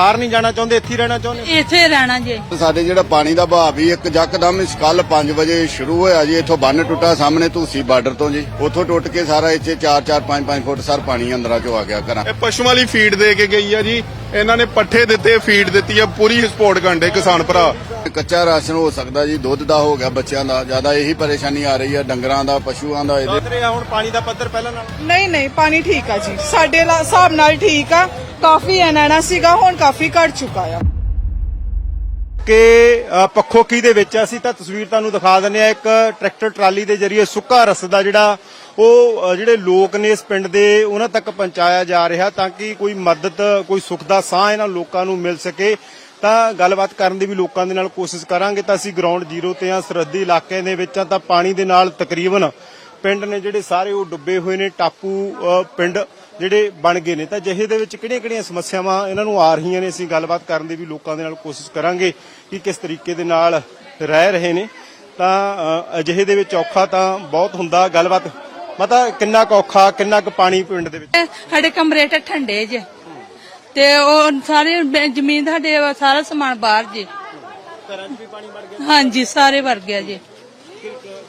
ਬਾਹਰ ਨਹੀਂ ਜਾਣਾ ਚਾਹੁੰਦੇ ਇੱਥੇ ਹੀ ਰਹਿਣਾ ਚਾਹੁੰਦੇ? ਇੱਥੇ ਰਹਿਣਾ ਜੇ। ਸਾਡੇ ਜਿਹੜਾ ਪਾਣੀ ਦਾ ਵਹਾਅ ਵੀ ਇੱਕ ਜੱਕਦਮ ਇਸ ਕੱਲ 5 ਵਜੇ ਸ਼ੁਰੂ ਹੋਇਆ ਜੀ ਇੱਥੋਂ ਬੰਨ ਟੁੱਟਾ ਸਾਹਮਣੇ ਧੂਸੀ ਬਾਰਡਰ ਤੋਂ ਜੀ। ਉੱਥੋਂ ਟੁੱਟ ਕੇ ਸਾਰਾ ਇੱਥੇ 4-4 5-5 ਫੁੱਟ ਸਰ ਪਾਣੀ ਅੰਦਰਾਂ ਚੋਂ ਆ ਗਿਆ ਘਰਾਂ। ਇਹ ਪਸ਼ੂਆਂ ਲਈ ਫੀਡ ਦੇ ਕੇ ਗਈ ਆ ਜੀ। ਇਹਨਾਂ ਨੇ ਪੱਠੇ ਦਿੱਤੇ ਫੀਡ ਦਿੱਤੀ ਆ ਪੂਰੀ ਸਪੋਰਟ ਕਰਦੇ ਕਿਸਾਨ ਭਰਾ। ਕੱਚਾ ਰਾਸ਼ਨ ਹੋ ਸਕਦਾ ਜੀ ਦੁੱਧ ਦਾ ਹੋ ਗਿਆ ਬੱਚਿਆਂ ਦਾ ਜ਼ਿਆਦਾ ਇਹੀ ਪਰੇਸ਼ਾਨੀ ਆ ਰਹੀ ਹੈ ਡੰਗਰਾਂ ਦਾ ਪਸ਼ੂਆਂ ਦਾ ਇਹਦੇ ਹੁਣ ਪਾਣੀ ਦਾ ਪੱਧਰ ਪਹਿਲਾਂ ਨਾਲ। ਨਹੀਂ ਨਹੀਂ ਪਾਣੀ ਠੀਕ ਆ ਜੀ। ਸਾਡੇ ਹਿਸਾਬ ਨਾਲ ਠੀਕ ਆ ਕਾਫੀ ਐਨਾਣਾ ਸੀਗਾ ਹੁਣ ਕਾਫੀ ਘਟ ਚੁੱਕਾ ਆ। ਕਿ ਪੱਖੋਕੀ ਦੇ ਵਿੱਚ ਅਸੀਂ ਤਾਂ ਤਸਵੀਰ ਤੁਹਾਨੂੰ ਦਿਖਾ ਦਿੰਦੇ ਆ ਇੱਕ ਟਰੈਕਟਰ ਟਰਾਲੀ ਦੇ ਜ਼ਰੀਏ ਸੁੱਕਾ ਰਸਦਾ ਜਿਹੜਾ ਉਹ ਜਿਹੜੇ ਲੋਕ ਨੇ ਇਸ ਪਿੰਡ ਦੇ, ਉਹਨਾਂ ਤੱਕ ਪਹੁੰਚਾਇਆ ਜਾ ਰਿਹਾ ਤਾਂ ਕਿ ਕੋਈ ਮਦਦ, ਕੋਈ ਸੁੱਖ ਦਾ ਸਾਹ ਇਹਨਾਂ ਲੋਕਾਂ ਨੂੰ ਮਿਲ ਸਕੇ। ਤਾਂ ਗੱਲਬਾਤ ਕਰਨ ਦੀ ਵੀ ਲੋਕਾਂ ਦੇ ਨਾਲ ਕੋਸ਼ਿਸ਼ ਕਰਾਂਗੇ ਤਾਂ ਅਸੀਂ ਗਰਾਊਂਡ ਜ਼ੀਰੋ ਤੇ ਆ ਸਰਹੱਦੀ ਇਲਾਕੇ ਦੇ ਵਿੱਚ ਆ ਤਾਂ ਪਾਣੀ ਦੇ ਨਾਲ ਤਕਰੀਬਨ ਪਿੰਡ ਨੇ ਜਿਹੜੇ ਸਾਰੇ ਉਹ ਡੁੱਬੇ ਹੋਏ ਨੇ, ਟਾਪੂ ਪਿੰਡ ਜਿਹੜੇ ਬਣ ਗਏ ਨੇ। ਤਾਂ ਜਿਹੇ ਦੇ ਵਿੱਚ ਕਿਹੜੀਆਂ-ਕਿਹੜੀਆਂ ਸਮੱਸਿਆਵਾਂ ਇਹਨਾਂ ਨੂੰ ਆ ਰਹੀਆਂ ਨੇ, ਅਸੀਂ ਗੱਲਬਾਤ ਕਰਨ ਦੀ ਵੀ ਲੋਕਾਂ ਦੇ ਨਾਲ ਕੋਸ਼ਿਸ਼ ਕਰਾਂਗੇ ਕਿ ਕਿਸ ਤਰੀਕੇ ਦੇ ਨਾਲ ਰਹਿ ਰਹੇ ਨੇ। ਤਾਂ ਅਜਿਹੇ ਦੇ ਵਿੱਚ ਔਖਾ ਤਾਂ ਬਹੁਤ ਹੁੰਦਾ, ਗੱਲਬਾਤ ਮਤਾ ਕਿੰਨਾ ਕੁ ਔਖਾ ਕਿੰਨਾ ਕੁ ਪਾਣੀ ਪਿੰਡ ਦੇ ਵਿੱਚ? ਸਾਡੇ ਕਮਰੇ ਤੇ ਠੰਡੇ ਜੇ। ਤੇ ਉਹ ਸਾਰੇ ਬ- ਜ਼ਮੀਨ ਸਾਡੇ ਸਾਰਾ ਸਮਾਨ ਬਾਹਰ ਜੇ। ਘਰਾਂ 'ਚ ਵੀ ਪਾਣੀ ਵੜ ਗਿਆ? ਹਾਂਜੀ ਸਾਰੇ ਵਰ ਗਿਆ ਜੇ।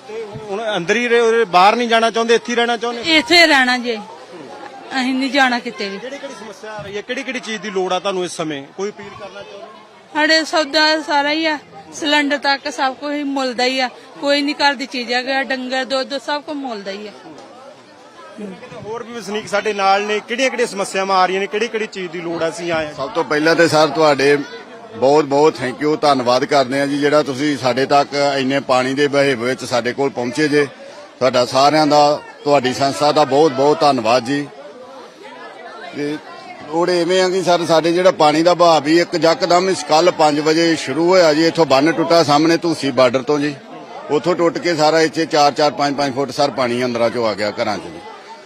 ਤੇ ਹੁਣ ਅੰਦਰ ਹੀ ਰਹੇ ਬਾਹਰ ਨਹੀਂ ਜਾਣਾ ਚਾਹੁੰਦੇ ਇੱਥੇ ਹੀ ਰਹਿਣਾ ਚਾਹੁੰਦੇ? ਇੱਥੇ ਰਹਿਣਾ ਜੇ। ਅਸੀਂ ਨਹੀਂ ਜਾਣਾ ਕਿਤੇ ਵੀ। ਕਿਹੜੀ ਕਿਹੜੀ ਸਮੱਸਿਆ ਆ ਰਹੀ ਹੈ? ਕਿਹੜੀ ਕਿਹੜੀ ਚੀਜ਼ ਦੀ ਲੋੜ ਆ ਤੁਹਾਨੂੰ ਇਸ ਸਮੇਂ? ਕੋਈ ਅਪੀਲ ਕਰਨਾ ਚਾਹੁੰਦੇ? ਸਾਡੇ ਸੌਦਾ ਸਾਰਾ ਹੀ ਆ। ਸਿਲੰਡਰ ਤੱਕ ਸਭ ਕੁਝ ਮੁੱਲ ਦਾ ਹੀ ਆ। ਕੋਈ ਨਹੀਂ ਘਰ ਦੀ ਚੀਜ਼ ਹੈਗਾ ਡੰਗਰ ਦੁੱਧ ਸਭ ਕੁਝ ਮੁੱਲ ਦਾ ਹੀ ਆ। ਹੋਰ ਵੀ ਵਸਨੀਕ ਸਾਡੇ ਨਾਲ ਨੇ। ਕਿਹੜੀਆਂ ਕਿਹੜੀਆਂ ਸਮੱਸਿਆਵਾਂ ਆ ਰਹੀਆਂ ਨੇ? ਕਿਹੜੀ ਕਿਹੜੀ ਚੀਜ਼ ਦੀ ਲੋੜ ਆ ਅਸੀਂ ਆਏ ਸਭ ਤੋਂ ਪਹਿਲਾਂ ਤੇ ਸਰ, ਤੁਹਾਡੇ ਬਹੁਤ ਬਹੁਤ ਥੈਂਕ ਯੂ ਧੰਨਵਾਦ ਕਰਦੇ ਆ ਜੀ, ਜਿਹੜਾ ਤੁਸੀਂ ਸਾਡੇ ਤੱਕ ਇੰਨੇ ਪਾਣੀ ਦੇ ਵਹੇਵ ਵਿੱਚ ਸਾਡੇ ਕੋਲ ਪਹੁੰਚੇ ਜੇ। ਤੁਹਾਡਾ ਸਾਰਿਆਂ ਦਾ, ਤੁਹਾਡੀ ਸੰਸਥਾ ਦਾ ਬਹੁਤ ਬਹੁਤ ਧੰਨਵਾਦ ਜੀ। ਤੇ ਲੋੜ ਐਵੇਂ ਆ ਕਿ ਸਰ, ਸਾਡੇ ਜਿਹੜਾ ਪਾਣੀ ਦਾ ਵਹਾਅ ਵੀ ਇੱਕ ਜੱਕਦਮ ਇਸ ਕੱਲ 5 ਵਜੇ ਸ਼ੁਰੂ ਹੋਇਆ ਜੀ, ਇੱਥੋਂ ਬੰਨ ਟੁੱਟਾ ਸਾਹਮਣੇ ਧੂਸੀ ਬਾਰਡਰ ਤੋਂ ਜੀ। ਉੱਥੋਂ ਟੁੱਟ ਕੇ ਸਾਰਾ ਇੱਥੇ 4-4 5-5 ਫੁੱਟ ਸਰ ਪਾਣੀ ਅੰਦਰਾਂ ਚੋਂ ਆ ਗਿਆ ਘਰਾਂ 'ਚ ਜੀ।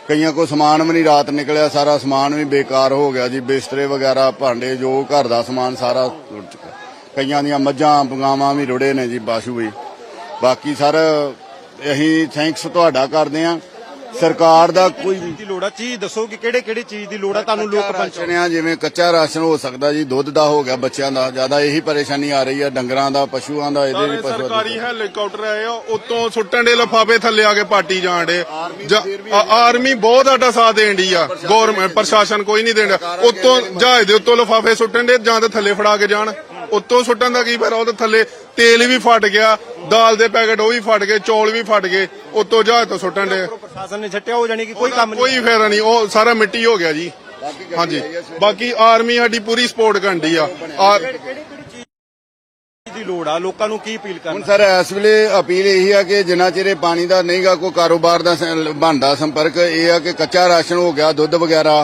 ਕਈਆਂ ਕੋ ਸਮਾਨ ਵੀ ਨਹੀਂ, ਰਾਤ ਨਿਕਲਿਆ, ਸਾਰਾ ਸਮਾਨ ਵੀ ਬੇਕਾਰ ਹੋ ਗਿਆ ਜੀ। ਬਿਸਤਰੇ ਵਗੈਰਾ, ਭਾਂਡੇ, ਜੋ ਘਰ ਦਾ ਸਮਾਨ ਸਾਰਾ ਰੁੜ ਚੁੱਕਾ। ਕਈਆਂ ਦੀਆਂ ਮੱਝਾਂ, ਪਗਾਵਾਂ ਵੀ ਰੁੜੇ ਨੇ ਜੀ, ਬਾਸ਼ੂ ਵੀ। ਬਾਕੀ ਸਰ, ਅਸੀਂ ਥੈਂਕਸ ਤੁਹਾਡਾ ਕਰਦੇ ਆ। ਸਰਕਾਰ ਦਾ ਕੋਈ ਦੀ ਲੋੜ ਆ? ਚੀਜ਼ ਦੱਸੋ ਕਿ ਕਿਹੜੇ ਕਿਹੜੇ ਚੀਜ਼ ਦੀ ਲੋੜ ਆ? ਤੁਹਾਨੂੰ ਲੋਕ ਪਹੁੰਚਣਿਆ ਜਿਵੇਂ ਕੱਚਾ ਰਾਸ਼ਨ ਹੋ ਸਕਦਾ ਜੀ ਦੁੱਧ ਦਾ ਹੋ ਗਿਆ ਬੱਚਿਆਂ ਦਾ ਜ਼ਿਆਦਾ ਇਹੀ ਪਰੇਸ਼ਾਨੀ ਆ ਰਹੀ ਹੈ ਡੰਗਰਾਂ ਦਾ ਪਸ਼ੂਆਂ ਦਾ ਇਹਦੇ ਵੀ ਪਸ਼ੂ ਸਰਕਾਰੀ ਹੈਲੀਕਾਪਟਰ ਆਏ ਆ ਉਤੋਂ ਸੁੱਟਣ ਦੇ ਲਫਾਫੇ ਥੱਲੇ ਆ ਕੇ ਪਾਟੀ ਜਾਣ ਦੇ ਆਰਮੀ ਬਹੁਤ ਸਾਡਾ ਸਾਥ ਦੇਣ ਡਈ ਆ ਗਵਰਨਮੈਂਟ ਪ੍ਰਸ਼ਾਸਨ ਕੋਈ ਨਹੀਂ ਦੇਣ ਉਤੋਂ ਜਹਾਜ਼ ਦੇ ਉੱਤੋਂ ਲਫਾਫੇ ਸੁੱਟਣ ਦੇ ਜਾਂ ਤੇ ਥੱਲੇ ਫੜਾ ਕੇ ਜਾਣ। ਉਤੋਂ ਸੁੱਟਣ ਦਾ ਕੀ ਫਾਇਦਾ? ਉਹਦੇ ਥੱਲੇ ਤੇਲ ਵੀ ਫਟ ਗਿਆ ਦਾਲ ਦੇ ਪੈਕਟ ਉਹ ਵੀ ਫਟ ਗਏ ਚੌਲ ਵੀ ਫਟ ਗਏ ਉਤੋਂ ਜਹਾਜ਼ ਤੋਂ ਸੁੱਟਣ ਦੇ। ਪ੍ਰਸ਼ਾਸਨ ਨੇ ਛੱਟਿਆ ਹੋ ਜਾਣੀ ਕਿ ਕੋਈ ਕੰਮ ਨਹੀਂ। ਕੋਈ ਫਾਇਦਾ ਨਹੀਂ ਉਹ ਸਾਰਾ ਮਿੱਟੀ ਹੋ ਗਿਆ ਜੀ। ਹਾਂਜੀ। ਬਾਕੀ ਆਰਮੀ ਸਾਡੀ ਪੂਰੀ ਸਪੋਰਟ ਕਰਦੀ ਆ। ਦੀ ਲੋੜ ਆ? ਲੋਕਾਂ ਨੂੰ ਕੀ ਅਪੀਲ ਹੁਣ ਕਰਨਾ ਸਰ ਇਸ ਵੇਲੇ ਅਪੀਲ ਇਹੀ ਆ ਕਿ ਜਿੰਨਾ ਚਿਰ ਇਹ ਪਾਣੀ ਦਾ ਨਹੀਂਗਾ ਕੋਈ ਕਾਰੋਬਾਰ ਦਾ ਸ- ਬਣਦਾ ਸੰਪਰਕ ਇਹ ਆ ਕਿ ਕੱਚਾ ਰਾਸ਼ਨ ਹੋ ਗਿਆ ਦੁੱਧ ਵਗੈਰਾ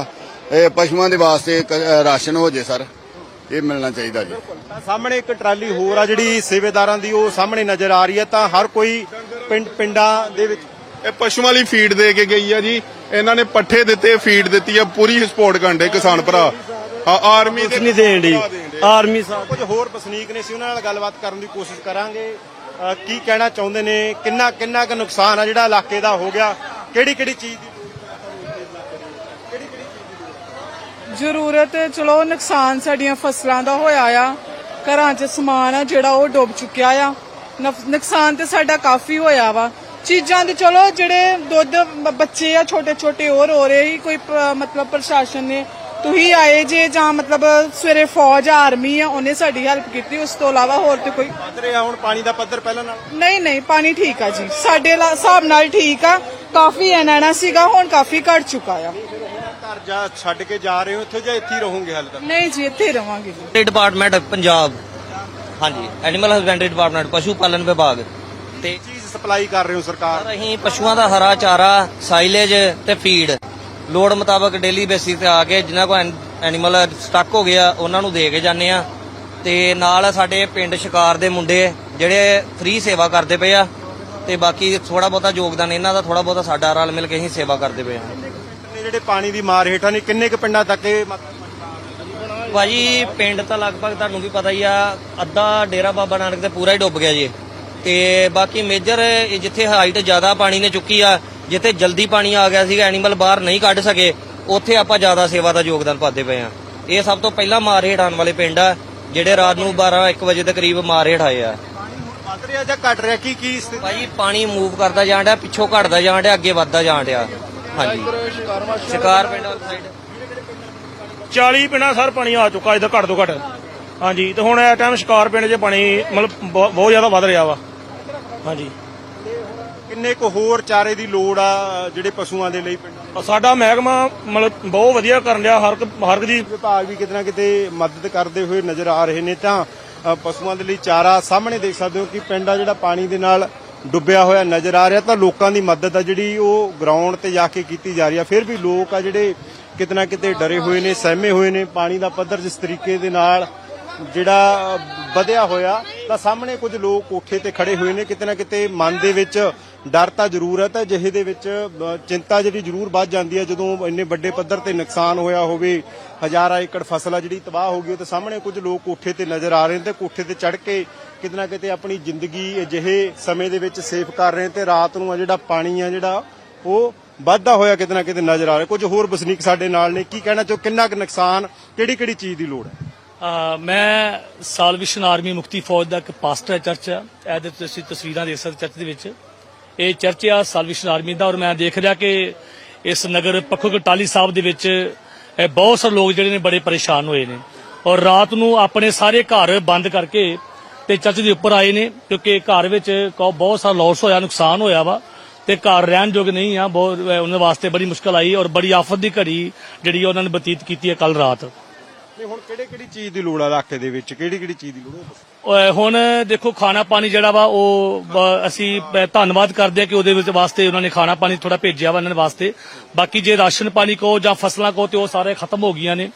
ਇਹ ਪਸ਼ੂਆਂ ਦੇ ਵਾਸਤੇ ਕ- ਰਾਸ਼ਨ ਹੋ ਜੇ ਸਰ। ਇਹ ਮਿਲਣਾ ਚਾਹੀਦਾ ਜੀ। ਤਾਂ ਸਾਹਮਣੇ ਇੱਕ ਟਰਾਲੀ ਹੋਰ ਆ ਜਿਹੜੀ ਸੇਵੇਦਾਰਾਂ ਦੀ ਉਹ ਸਾਹਮਣੇ ਨਜ਼ਰ ਆ ਰਹੀ ਹੈ। ਤਾਂ ਹਰ ਕੋਈ ਪਿੰਡ ਪਿੰਡਾਂ ਦੇ ਵਿੱਚ ਇਹ ਪਸ਼ੂਆਂ ਲਈ ਫੀਡ ਦੇ ਕੇ ਗਈ ਆ ਜੀ। ਇਹਨਾਂ ਨੇ ਪੱਠੇ ਦਿੱਤੇ ਫੀਡ ਦਿੱਤੀ ਆ। ਪੂਰੀ ਸਪੋਰਟ ਕਰਦੇ ਕਿਸਾਨ ਭਰਾ। ਆ ਆਰਮੀ ਦੇ ਨਹੀਂ ਦੇਣ ਦੀ। ਆਰਮੀ ਸਾਹਿਬ ਕੁਝ ਹੋਰ ਵਸਨੀਕ ਨੇ ਸੀ ਉਹਨਾਂ ਨਾਲ ਗੱਲਬਾਤ ਕਰਨ ਦੀ ਕੋਸ਼ਿਸ਼ ਕਰਾਂਗੇ। ਕੀ ਕਹਿਣਾ ਚਾਹੁੰਦੇ ਨੇ? ਕਿੰਨਾ ਕਿੰਨਾ ਕੁ ਨੁਕਸਾਨ ਆ ਜਿਹੜਾ ਇਲਾਕੇ ਦਾ ਹੋ ਗਿਆ? ਕਿਹੜੀ ਕਿਹੜੀ ਚੀਜ਼ ਦੀ ਜ਼ਰੂਰਤ ਚਲੋ ਨੁਕਸਾਨ ਸਾਡੀਆਂ ਫਸਲਾਂ ਦਾ ਹੋਇਆ ਆ। ਘਰਾਂ 'ਚ ਸਮਾਨ ਆ ਜਿਹੜਾ ਉਹ ਡੁੱਬ ਚੁੱਕਿਆ ਆ। ਨਫ- ਨੁਕਸਾਨ ਤੇ ਸਾਡਾ ਕਾਫੀ ਹੋਇਆ ਵਾ। ਚੀਜ਼ਾਂ ਦੇ ਚਲੋ ਜਿਹੜੇ ਦੁੱਧ ਬ- ਬੱਚੇ ਆ ਛੋਟੇ ਛੋਟੇ ਹੋਰ ਹੋ ਰਹੇ ਸੀ ਕੋਈ ਪ- ਮਤਲਬ ਪ੍ਰਸ਼ਾਸਨ ਨੇ ਤੁਸੀਂ ਆਏ ਜੇ ਜਾਂ ਮਤਲਬ ਸਵੇਰੇ ਫੌਜ ਆਰਮੀ ਆ ਉਹਨੇ ਸਾਡੀ ਹੈਲਪ ਕੀਤੀ ਉਸ ਤੋਂ ਇਲਾਵਾ ਹੋਰ ਤੇ ਕੋਈ ਵੱਧ ਰਿਹਾ ਹੁਣ ਪਾਣੀ ਦਾ ਪੱਧਰ ਪਹਿਲਾਂ ਨਾਲ? ਨਹੀਂ ਨਹੀਂ ਪਾਣੀ ਠੀਕ ਆ ਜੀ। ਸਾਡੇ ਲਾ- ਹਿਸਾਬ ਨਾਲ ਠੀਕ ਆ। ਕਾਫੀ ਐਨਾਣਾ ਸੀਗਾ ਹੁਣ ਕਾਫੀ ਘਟ ਚੁੱਕਾ ਆ। ਜਾ ਛੱਡ ਕੇ ਜਾ ਰਹੇ ਹੋ ਇੱਥੇ ਜਾਂ ਇੱਥੇ ਹੀ ਰਹੋਗੇ ਹਾਲੇ ਤੱਕ? ਨਹੀਂ ਜੀ ਇੱਥੇ ਹੀ ਰਵਾਂਗੇ ਜੀ। ਡਿਪਾਰਟਮੈਂਟ ਪੰਜਾਬ ਹਾਂਜੀ ਐਨੀਮਲ ਹਸਬੈਂਡਰੀ ਡਿਪਾਰਟਮੈਂਟ ਪਸ਼ੂ ਪਾਲਣ ਵਿਭਾਗ। ਤੇ ਚੀਜ਼ ਸਪਲਾਈ ਕਰ ਰਹੇ ਹੋ ਸਰਕਾਰ? ਸਰ ਅਸੀਂ ਪਸ਼ੂਆਂ ਦਾ ਹਰਾ ਚਾਰਾ ਸਾਈਲੇਜ ਤੇ ਫੀਡ ਲੋੜ ਮੁਤਾਬਕ ਡੇਲੀ ਬੇਸਿਸ ਤੇ ਆ ਕੇ ਜਿਨ੍ਹਾਂ ਕੋ ਐਨੀਮਲ ਸਟਕ ਹੋ ਗਿਆ ਉਹਨਾਂ ਨੂੰ ਦੇ ਕੇ ਜਾਂਦੇ ਆ ਤੇ ਨਾਲ ਸਾਡੇ ਪਿੰਡ ਸ਼ਿਕਾਰ ਦੇ ਮੁੰਡੇ ਜਿਹੜੇ ਫ੍ਰੀ ਸੇਵਾ ਕਰਦੇ ਪਏ ਆ। ਤੇ ਬਾਕੀ ਥੋੜਾ ਬਹੁਤਾ ਯੋਗਦਾਨ ਇਹਨਾਂ ਦਾ ਥੋੜਾ ਬਹੁਤਾ ਸਾਡਾ ਰਲ ਮਿਲ ਕੇ ਅਸੀਂ ਸੇਵਾ ਕਰਦੇ ਪਏ ਆ। ਕਿੰਨੇ ਜਿਹੜੇ ਪਾਣੀ ਦੀ ਮਾਰ ਹੇਠਾਂ ਨੇ ਕਿੰਨੇ ਕੁ ਪਿੰਡਾਂ ਤੱਕ ਇਹ ਭਾਜੀ ਪਿੰਡ ਤਾਂ ਲਗਭਗ ਤੁਹਾਨੂੰ ਵੀ ਪਤਾ ਹੀ ਆ ਅੱਧਾ ਡੇਰਾ ਬਾਬਾ ਨਾਨਕ ਤੇ ਪੂਰਾ ਹੀ ਡੁੱਬ ਗਿਆ ਜੀ। ਤੇ ਬਾਕੀ ਮੇਜਰ ਜਿੱਥੇ ਹਾਈਟ ਜ਼ਿਆਦਾ ਪਾਣੀ ਨੇ ਚੁੱਕੀ ਆ ਜਿੱਥੇ ਜਲਦੀ ਪਾਣੀ ਆ ਗਿਆ ਸੀਗਾ ਐਨੀਮਲ ਬਾਹਰ ਨਹੀਂ ਕੱਢ ਸਕੇ ਉੱਥੇ ਆਪਾਂ ਜ਼ਿਆਦਾ ਸੇਵਾ ਦਾ ਯੋਗਦਾਨ ਪਾਉਂਦੇ ਪਏ ਆ। ਇਹ ਸਭ ਤੋਂ ਪਹਿਲਾਂ ਮਾਰ ਹੇਠ ਆਉਣ ਵਾਲੇ ਪਿੰਡ ਆ ਜਿਹੜੇ ਰਾਤ ਨੂੰ 12 1 ਵਜੇ ਦੇ ਕਰੀਬ ਮਾਰ ਹੇਠ ਆਏ ਆ। ਵੱਧ ਰਿਹਾ ਜਾਂ ਘਟ ਰਿਹਾ? ਕੀ ਕੀ ਸਥਿਤੀ ਭਾਜੀ ਪਾਣੀ ਮੂਵ ਕਰਦਾ ਜਾਣ ਡਿਆ ਪਿੱਛੋਂ ਘਟਦਾ ਜਾਣ ਡਿਆ ਅੱਗੇ ਵੱਧਦਾ ਜਾਣ ਡਿਆ। ਹਾਂਜੀ। ਸ਼ਿਕਾਰ ਪਿੰਡ ਵਾਲੀ ਸਾਈਡ 40 ਪਿੰਡਾਂ ਸਰ ਪਾਣੀ ਆ ਚੁੱਕਾ ਇਹਦਾ ਘੱਟ ਤੋਂ ਘੱਟ। ਹਾਂਜੀ ਤੇ ਹੁਣ ਇਹ ਟਾਈਮ ਸ਼ਿਕਾਰ ਪਿੰਡ 'ਚ ਪਾਣੀ ਮਤਲਬ ਬਹੁ- ਬਹੁਤ ਜ਼ਿਆਦਾ ਵੱਧ ਰਿਹਾ ਵਾ। ਹਾਂਜੀ। ਕਿੰਨੇ ਕੁ ਹੋਰ ਚਾਰੇ ਦੀ ਲੋੜ ਆ ਜਿਹੜੇ ਪਸ਼ੂਆਂ ਦੇ ਲਈ ਪਿੰਡ ਸਾਡਾ ਮਹਿਕਮਾ ਮਤਲਬ ਬਹੁਤ ਵਧੀਆ ਕਰਨ ਰਿਹਾ ਹਰ ਇੱਕ ਹਰ ਇੱਕ ਦੀ ਵਿਭਾਗ ਵੀ ਕਿਤੇ ਨਾ ਕਿਤੇ ਮਦਦ ਕਰਦੇ ਹੋਏ ਨਜ਼ਰ ਆ ਰਹੇ ਨੇ। ਤਾਂ ਅ, ਪਸ਼ੂਆਂ ਦੇ ਲਈ ਚਾਰਾ ਸਾਹਮਣੇ ਦੇਖ ਸਕਦੇ ਹੋ ਕਿ ਪਿੰਡ ਆ ਜਿਹੜਾ ਪਾਣੀ ਦੇ ਨਾਲ ਡੁੱਬਿਆ ਹੋਇਆ ਨਜ਼ਰ ਆ ਰਿਹਾ ਤਾਂ ਲੋਕਾਂ ਦੀ ਮਦਦ ਆ ਜਿਹੜੀ ਉਹ ਗਰਾਊਂਡ ਤੇ ਜਾ ਕੇ ਕੀਤੀ ਜਾ ਰਹੀ ਆ। ਫਿਰ ਵੀ ਲੋਕ ਆ ਜਿਹੜੇ ਕਿਤੇ ਨਾ ਕਿਤੇ ਡਰੇ ਹੋਏ ਨੇ, ਸਹਿਮੇ ਹੋਏ ਨੇ, ਪਾਣੀ ਦਾ ਪੱਧਰ ਜਿਸ ਤਰੀਕੇ ਦੇ ਨਾਲ ਜਿਹੜਾ ਵਧਿਆ ਹੋਇਆ, ਤਾਂ ਸਾਹਮਣੇ ਕੁਝ ਲੋਕ ਕੋਠੇ ਤੇ ਖੜੇ ਹੋਏ ਨੇ, ਕਿਤੇ ਨਾ ਕਿਤੇ ਮਨ ਦੇ ਵਿੱਚ ਡਰ ਤਾਂ ਜ਼ਰੂਰ ਹੈ ਤਾਂ ਜਿਹੇ ਦੇ ਵਿੱਚ ਚਿੰਤਾ ਜਿਹੜੀ ਜ਼ਰੂਰ ਵੱਧ ਜਾਂਦੀ ਹੈ ਜਦੋਂ ਇੰਨੇ ਵੱਡੇ ਪੱਧਰ ਤੇ ਨੁਕਸਾਨ ਹੋਇਆ ਹੋਵੇ, ਹਜ਼ਾਰਾਂ ਏਕੜ ਫਸਲ ਆ ਜਿਹੜੀ ਤਬਾਹ ਹੋ ਗਈ ਤੇ ਸਾਹਮਣੇ ਕੁਝ ਲੋਕ ਕੋਠੇ ਤੇ ਨਜ਼ਰ ਆ ਰਹੇ ਨੇ, ਤੇ ਕੋਠੇ ਤੇ ਚੜ ਕੇ ਕਿਤੇ ਕਿਤੇ ਆਪਣੀ ਜ਼ਿੰਦਗੀ ਅਜਿਹੇ ਸਮੇਂ ਦੇ ਵਿੱਚ ਸੇਫ ਕਰ ਰਹੇ ਤੇ ਰਾਤ ਨੂੰ ਆ ਜਿਹੜਾ ਪਾਣੀ ਆ ਜਿਹੜਾ, ਉਹ ਵੱਧਦਾ ਹੋਇਆ ਕਿਤੇ ਨਾ ਕਿਤੇ ਨਜ਼ਰ ਆ ਰਿਹਾ। ਕੁਝ ਹੋਰ ਵਸਨੀਕ ਸਾਡੇ ਨਾਲ ਨੇ, ਕੀ ਕਹਿਣਾ ਚਾਹੋ, ਕਿੰਨਾ ਕੁ ਨੁਕਸਾਨ ਕਿਹੜੀ ਕਿਹੜੀ ਚੀਜ਼ ਦੀ ਲੋੜ ਹੈ? ਮੈਂ ਸਾਲਵੇਸ਼ਨ ਆਰਮੀ ਮੁਕਤੀ ਫੌਜ ਦਾ ਇੱਕ ਪਾਸਟਰ ਚਰਚ ਹੈ ਇਹਦੇ ਤੁਸੀਂ ਤਸਵੀਰਾਂ ਦੇਖ ਸਕਦੇ ਚਰਚ ਦੇ ਵਿੱਚ। ਇਹ ਚਰਚ ਆ ਸਾਲਵੇਸ਼ਨ ਆਰਮੀ ਦਾ, ਔਰ ਮੈਂ ਦੇਖ ਰਿਹਾ ਕਿ ਇਸ ਨਗਰ ਪੱਖੋ ਕਟਾਲੀ ਸਾਹਿਬ ਦੇ ਵਿੱਚ ਬਹੁਤ ਸਾਰੇ ਲੋਕ ਜਿਹੜੇ ਨੇ ਬੜੇ ਪਰੇਸ਼ਾਨ ਹੋਏ ਨੇ। ਔਰ ਰਾਤ ਨੂੰ ਆਪਣੇ ਸਾਰੇ ਘਰ ਬੰਦ ਕਰਕੇ ਤੇ ਚਰਚ ਦੇ ਉੱਪਰ ਆਏ ਨੇ, ਕਿਉਂਕਿ ਘਰ ਵਿੱਚ ਬਹੁਤ ਸਾਰਾ ਲਾਸ ਹੋਇਆ, ਨੁਕਸਾਨ ਹੋਇਆ ਵਾ, ਤੇ ਘਰ ਰਹਿਣ ਯੋਗ ਨਹੀਂ ਆ, ਬਹੁਤ ਉਹਨਾਂ ਵਾਸਤੇ ਬੜੀ ਮੁਸ਼ਕਲ ਆਈ, ਔਰ ਬੜੀ ਆਫਤ ਦੀ ਘੜੀ ਜਿਹੜੀ ਉਹਨਾਂ ਨੇ ਬਤੀਤ ਕੀਤੀ ਹੈ ਕੱਲ ਰਾਤ। ਤੇ ਹੁਣ ਕਿਹੜੇ ਕਿਹੜੀ ਚੀਜ਼ ਦੀ ਲੋੜ ਆ ਇਲਾਕੇ ਦੇ ਵਿੱਚ? ਕਿਹੜੀ ਕਿਹੜੀ ਚੀਜ਼ ਦੀ ਲੋੜ ਹੈ ਅਹ ਹੁਣ ਦੇਖੋ ਖਾਣਾ ਪਾਣੀ ਜਿਹੜਾ ਵਾ ਉਹ ਬ- ਅਸੀਂ ਬ- ਧੰਨਵਾਦ ਕਰਦੇ ਹਾਂ ਕਿ ਉਹਦੇ ਵਿੱਚ ਵਾਸਤੇ ਉਹਨਾਂ ਨੇ ਖਾਣਾ ਪਾਣੀ ਥੋੜਾ ਭੇਜਿਆ ਵਾ ਇਹਨਾਂ ਵਾਸਤੇ। ਬਾਕੀ ਜੇ ਰਾਸ਼ਨ ਪਾਣੀ ਕੋ ਜਾਂ ਫਸਲਾਂ ਕੋ ਤੇ ਉਹ ਸਾਰੇ ਖਤਮ ਹੋ ਗਈਆਂ ਨੇ।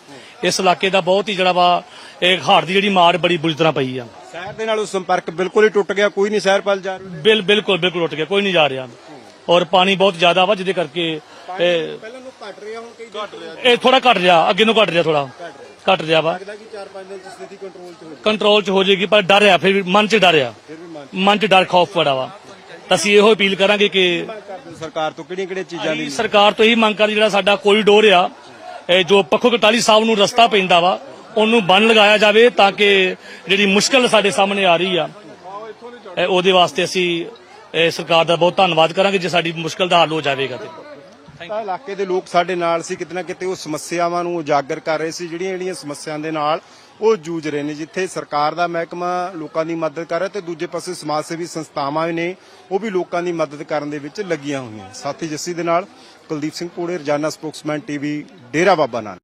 ਇਸ ਇਲਾਕੇ ਦਾ ਬਹੁਤ ਹੀ ਜਿਹੜਾ ਵਾ ਇਹ ਹਾੜ ਦੀ ਜਿਹੜੀ ਮਾਰ ਬੜੀ ਬੁਰੀ ਤਰ੍ਹਾਂ ਪਈ ਆ। ਸ਼ਹਿਰ ਦੇ ਨਾਲ ਉਹ ਸੰਪਰਕ ਬਿਲਕੁਲ ਹੀ ਟੁੱਟ ਗਿਆ ਕੋਈ ਨਹੀਂ ਸ਼ਹਿਰ ਵੱਲ ਜਾ ਰਿਹਾ। ਬਿਲ ਬਿਲਕੁਲ ਬਿਲਕੁਲ ਉੱਟ ਗਿਆ ਕੋਈ ਨਹੀਂ ਜਾ ਰਿਹਾ। ਔਰ ਪਾਣੀ ਬਹੁਤ ਜ਼ਿਆਦਾ ਵਾ ਜਿਹਦੇ ਕਰਕੇ ਇਹ ਪਹਿਲਾਂ ਨੂੰ ਘਟ ਰਿਹਾ ਹੁਣ ਕਈ ਘਟ ਰਿਹਾ ਇਹ ਥੋੜਾ ਘਟ ਰਿਹਾ ਅੱਗੇ ਨੂੰ ਘਟ ਰਿਹਾ ਥੋੜਾ ਘਟ ਰਿਹਾ ਵਾ। ਲੱਗਦਾ ਕਿ 4-5 ਦਿਨ ਚ ਸਥਿਤੀ ਕੰਟਰੋਲ ਚ ਹੋ ਜਾਏ ਕੰਟਰੋਲ ਚ ਹੋ ਜਾਏਗੀ ਪਰ ਡਰ ਆ ਫਿਰ ਵੀ ਮਨ ਚ ਡਰ ਆ ਮਨ ਚ। ਡਰ ਖੌਫ ਬੜਾ ਵਾ। ਤਾਂ ਅਸੀਂ ਇਹੋ ਅਪੀਲ ਕਰਾਂਗੇ ਕਿ ਕਰਦੇ ਹੋ ਸਰਕਾਰ ਤੋਂ? ਕਿਹੜੀਆਂ ਕਿਹੜੀਆਂ ਚੀਜ਼ਾਂ ਦੀ ਸਰਕਾਰ ਤੋਂ ਇਹੀ ਮੰਗ ਕਰ ਜਿਹੜਾ ਸਾਡਾ ਕੋਰੀਡੋਰ ਆ ਇਹ ਜੋ ਪੱਖੋ ਕਟਾਲੀ ਸਾਹਿਬ ਨੂੰ ਰਸਤਾ ਪੈਂਦਾ ਵਾ ਉਹਨੂੰ ਬੰਨ ਲਗਾਇਆ ਜਾਵੇ ਤਾਂ ਕਿ ਜਿਹੜੀ ਮੁਸ਼ਕਲ ਸਾਡੇ ਸਾਹਮਣੇ ਆ ਰਹੀ ਆ ਇਹ ਉਹਦੇ ਵਾਸਤੇ ਅਸੀਂ ਇਹ ਸਰਕਾਰ ਦਾ ਬਹੁਤ ਧੰਨਵਾਦ ਕਰਾਂਗੇ ਜੇ ਸਾਡੀ ਮੁਸ਼ਕਲ ਦਾ ਹੱਲ ਹੋ ਜਾਵੇਗਾ ਤੇ। ਤਾਂ ਇਲਾਕੇ ਦੇ ਲੋਕ ਸਾਡੇ ਨਾਲ ਸੀ ਕਿਤੇ ਨਾ ਕਿਤੇ ਉਹ ਸਮੱਸਿਆਵਾਂ ਨੂੰ ਉਜਾਗਰ ਕਰ ਰਹੇ ਸੀ ਜਿਹੜੀਆਂ ਜਿਹੜੀਆਂ ਸਮੱਸਿਆਵਾਂ ਦੇ ਨਾਲ ਉਹ ਜੂਝ ਰਹੇ ਨੇ ਜਿੱਥੇ ਸਰਕਾਰ ਦਾ ਮਹਿਕਮਾ ਲੋਕਾਂ ਦੀ ਮਦਦ ਕਰ ਰਿਹਾ ਤੇ ਦੂਜੇ ਪਾਸੇ ਸਮਾਜ ਸੇਵੀ ਸੰਸਥਾਵਾਂ ਵੀ ਨੇ ਉਹ ਵੀ ਲੋਕਾਂ ਦੀ ਮਦਦ ਕਰਨ ਦੇ ਵਿੱਚ ਲੱਗੀਆਂ ਹੋਈਆਂ। ਸਾਥੀ ਜੱਸੀ ਦੇ ਨਾਲ ਕੁਲਦੀਪ ਸਿੰਘ ਕੋੜੇ ਰਜਾਨਾ ਸਪੋਕਸਮੈਨ ਟੀਵੀ ਡੇਰਾ ਬਾਬਾ ਨਾਨਕ।